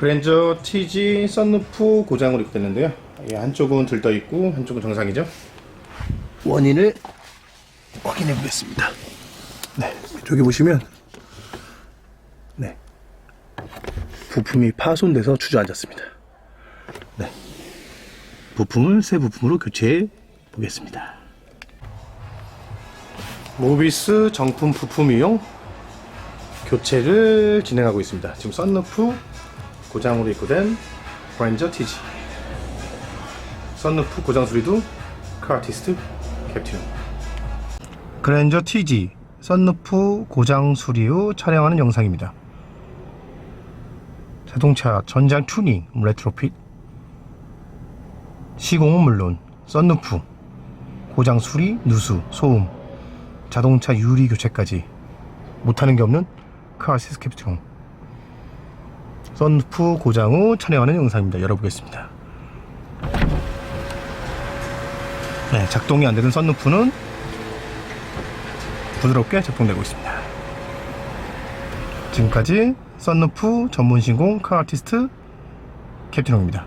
그랜저 TG 썬루프 고장으로 입고됐는데요. 예, 한쪽은 들떠 있고 한쪽은 정상이죠. 원인을 확인해 보겠습니다. 네, 저기 보시면 네 부품이 파손돼서 주저앉았습니다. 네, 부품을 새 부품으로 교체해 보겠습니다. 모비스 정품 부품 이용 교체를 진행하고 있습니다. 지금 썬루프 고장으로 입고된 그랜저 TG 썬루프 고장 수리도 카아티스트 캡틴 그랜저 TG 썬루프 고장 수리 후 촬영하는 영상입니다. 자동차 전장 튜닝 레트로핏. 시공은 물론 썬루프 고장 수리 누수 소음 자동차 유리 교체까지 못하는 게 없는 카아시스 캡틴 썬루프 고장 후 촬영하는 영상입니다. 열어보겠습니다. 네, 작동이 안 되는 썬루프는 부드럽게 작동되고 있습니다. 지금까지 썬루프 전문 신공 카 아티스트 캡틴홍입니다.